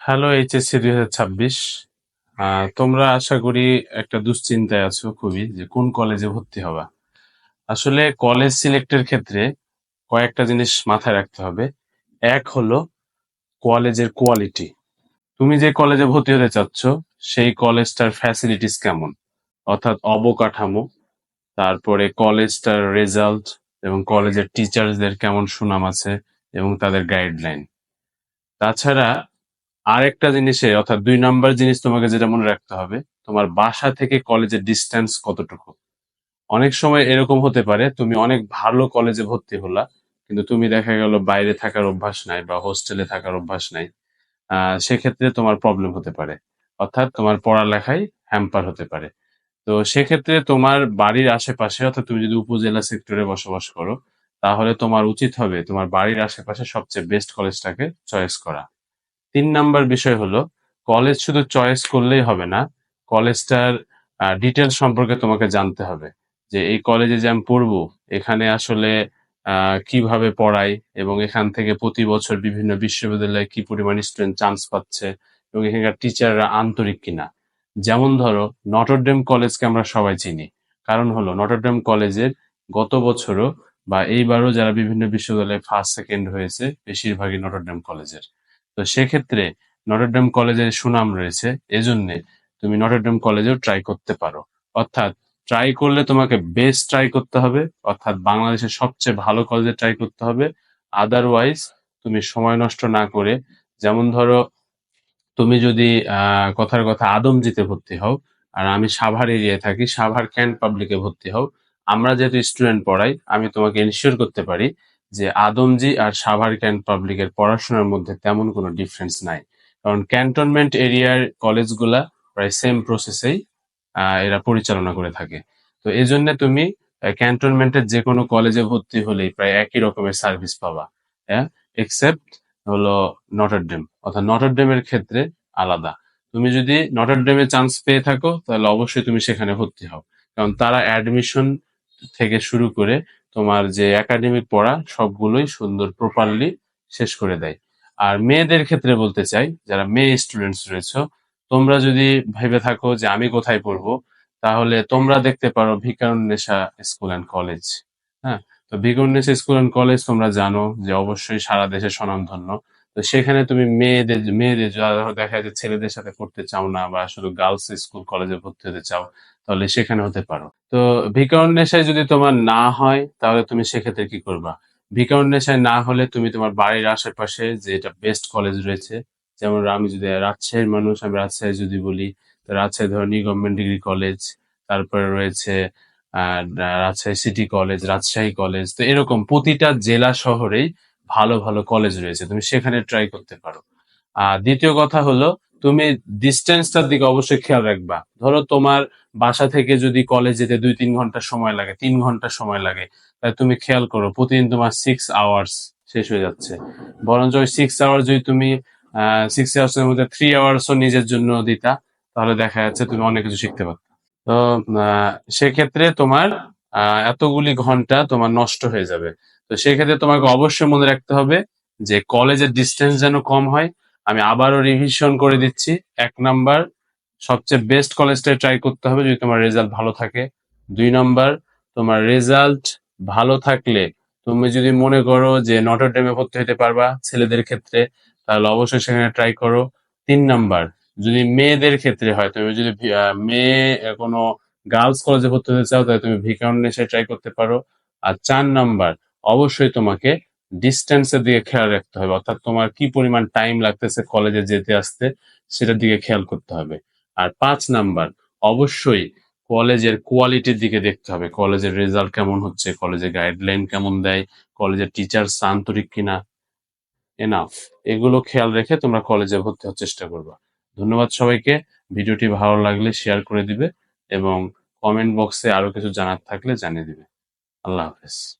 Hello HSC দুই হাজার ছাব্বিশ। তোমরা আশা করি একটা দুশ্চিন্তায় আছো খুবই, যে কোন কলেজে ভর্তি হবা। আসলে কলেজ সিলেক্টের ক্ষেত্রে কয়েকটা জিনিস মাথায় রাখতে হবে। এক হলো কলেজের কোয়ালিটি। তুমি যে কলেজে ভর্তি হতে চাচ্ছ, সেই কলেজটার ফ্যাসিলিটিস কেমন? অর্থাৎ অবকাঠামো, তারপরে কলেজটার রেজাল্ট এবং কলেজের টিচার্সদের কেমন সুনাম আছে এবং তাদের গাইডলাইন। তাছাড়া আরেকটা জিনিসে, অর্থাৎ দুই নাম্বার জিনিস তোমাকে যেটা মনে রাখতে হবে, তোমার বাসা থেকে কলেজের ডিস্টেন্স কতটুকু? অনেক সময় এরকম হতে পারে, তুমি অনেক ভালো কলেজে ভর্তি হলা, কিন্তু তুমি দেখা গেল বাইরে থাকার অভ্যাস নাই বা হোস্টেলে থাকার অভ্যাস নাই সেক্ষেত্রে তোমার প্রবলেম হতে পারে। অর্থাৎ তোমার পড়ালেখায় হ্যাম্পার হতে পারে। তো সেক্ষেত্রে তোমার বাড়ির আশেপাশে, অর্থাৎ তুমি যদি উপজেলা সেক্টরে বসবাস করো, তাহলে তোমার উচিত হবে তোমার বাড়ির আশেপাশে সবচেয়ে বেস্ট কলেজটাকে চয়েস করা। তিন নাম্বার বিষয় হলো কলেজ শুধু চয়েস করলেই হবে না কলেজটার ডিটেলস সম্পর্কে তোমাকে জানতে হবে যে এই কলেজে যে আমি পড়ব, এখানে আসলে কীভাবে পড়ায় এবং এখান থেকে প্রতি বছর বিভিন্ন বিশ্ববিদ্যালয়ে কি পরিমাণ স্টুডেন্ট চান্স পাচ্ছে এবং এখানকার টিচাররা আন্তরিক কিনা। যেমন ধরো নটরডেম কলেজকে আমরা সবাই চিনি। কারণ হলো নটরডেম কলেজের গত বছরও বা এইবারও যারা বিভিন্ন বিশ্ববিদ্যালয়ে ফার্স্ট সেকেন্ড হয়েছে, বেশিরভাগই নটরডেম কলেজের তো সেক্ষেত্রে নটরডেম কলেজের সুনাম রয়েছে, এজন্য তুমি নটরডেম কলেজেও ট্রাই করতে পারো। অর্থাৎ ট্রাই করলে তোমাকে বেস্ট ট্রাই করতে হবে, অর্থাৎ বাংলাদেশের সবচেয়ে ভালো কলেজে ট্রাই করতে হবে। আদারওয়াইজ তুমি সময় নষ্ট না করে যেমন ধরো, তুমি যদি কথার কথা আদমজিতে ভর্তি হও, আর আমি সাভার এরিয়ায় থাকি, সাভার ক্যান্ট পাবলিকে ভর্তি হও, আমরা যেহেতু স্টুডেন্ট পড়াই, আমি তোমাকে ইনশিওর করতে পারি যে আদমজি আর সাভার ক্যান্ট পাবলিকের পড়াশোনার মধ্যে তেমন কোনো ডিফারেন্স নাই। কারণ ক্যান্টনমেন্ট এরিয়ার কলেজগুলা প্রায় সেম প্রসেসেই এরা পরিচালনা করে থাকে। তো এই জন্য তুমি ক্যান্টনমেন্টের যে কোনো কলেজে ভর্তি হলেই প্রায় একই রকমের সার্ভিস পাবা। হ্যাঁ? এক্সেপ্ট হলো নটরডেম অর্থাৎ নটরডেমের ক্ষেত্রে আলাদা। তুমি যদি নটরডেমে চান্স পেয়ে থাকো, তাহলে অবশ্যই তুমি সেখানে ভর্তি হও। কারণ তারা অ্যাডমিশন থেকে শুরু করে তোমার যে একাডেমিক পড়া, সবগুলোই সুন্দর প্রপারলি শেষ করে দেয়। আর মেয়েদের ক্ষেত্রে বলতে চাই, যারা মেয়ে স্টুডেন্টস রয়েছে, তোমরা যদি ভেবে থাকো যে আমি কোথায় পড়ব, তাহলে তোমরা দেখতে পারো ভিকারুন্নেশা স্কুল অ্যান্ড কলেজ হ্যাঁ তো ভিকারুন্নেশা স্কুল অ্যান্ড কলেজ তোমরা জানো যে অবশ্যই সারা দেশে স্বনামধন্য। তো সেখানে তুমি মেয়েদের মেয়েদের যারা দেখা যায় ছেলেদের সাথে পড়তে চাও না বা শুধু গার্লস স্কুল কলেজে ভর্তি হতে চাও, তাহলে সেখানে হতে পারো। তো ভিকারুন্নেসায় যদি তোমার না হয়, তাহলে তুমি সেক্ষেত্রে কি করবা? ভিকারুন্নেসায় না হলে তুমি তোমার বাড়ির আশেপাশে যে এটা বেস্ট কলেজ রয়েছে, যেমন আমি যদি রাজশাহীর মানুষ, আমি রাজশাহী যদি বলি, তো রাজশাহী ধরো নিউ গভর্নমেন্ট ডিগ্রি কলেজ তারপরে রয়েছে Rajshahi city college Rajshahi college তো এরকম প্রতিটা জেলা শহরেই ভালো ভালো কলেজ রয়েছে, তুমি সেখানে ট্রাই করতে পারো। আর দ্বিতীয় কথা হলো, তুমি ডিস্টেন্সটার দিকে অবশ্যই খেয়াল রাখবা। ধরো তোমার বাসা থেকে যদি কলেজ যেতে দুই তিন ঘণ্টা সময় লাগে, তিন ঘণ্টা সময় লাগে তাই তুমি খেয়াল করো, প্রতিদিন তোমার সিক্স আওয়ার্স শেষ হয়ে যাচ্ছে। বরঞ্চ ওই সিক্স আওয়ার যদি তুমি সিক্স আওয়ার্সের মধ্যে থ্রি আওয়ার্সও নিজের জন্য দিতা, তাহলে দেখা যাচ্ছে তুমি অনেক কিছু শিখতে পারতো। তো সেক্ষেত্রে তোমার এতগুলি ঘণ্টা তোমার নষ্ট হয়ে যাবে। তো সেক্ষেত্রে তোমাকে অবশ্যই মনে রাখতে হবে যে কলেজের ডিস্টেন্স যেন কম হয়। আমি আবারও রিভিশন করে দিচ্ছি। এক নাম্বার, সবচেয়ে বেস্ট কলেজটাই ট্রাই করতে হবে যদি তোমার রেজাল্ট ভালো থাকে। দুই নাম্বার, তোমার রেজাল্ট ভালো থাকলে তুমি যদি মনে করো যে নটর ডেমে ভর্তি হতে পারবা ছেলেদের ক্ষেত্রে, তাহলে অবশ্যই সেখানে ট্রাই করো। তিন নাম্বার, যদি মেয়েদের ক্ষেত্রে হয়, তুমি যদি মেয়ে কোনো গার্লস কলেজে ভর্তি হতে চাও, তাহলে তুমি ভিকাউন্ডেসে ট্রাই করতে পারো। আর চার নাম্বার, অবশ্যই তোমাকে ডিস্টেন্সের দিকে খেয়াল রাখতে হবে, অর্থাৎ তোমার কি পরিমাণ টাইম লাগতেছে কলেজে যেতে আসতে, সেটার দিকে খেয়াল করতে হবে। আর পাঁচ নাম্বার, অবশ্যই কলেজের কোয়ালিটির দিকে দেখতে হবে, কলেজের রেজাল্ট কেমন হচ্ছে, কলেজের গাইডলাইন কেমন দেয়, কলেজের টিচার্স আন্তরিক কিনা। এনাফ এগুলো খেয়াল রেখে তোমরা কলেজে ভর্তি হওয়ার চেষ্টা করবা। ধন্যবাদ সবাইকে, ভিডিওটি ভালো লাগলে শেয়ার করে দিবে। এবং কমেন্ট বক্সে আরও কিছু জানার থাকলে জানিয়ে দিবে। আল্লাহ হাফেজ।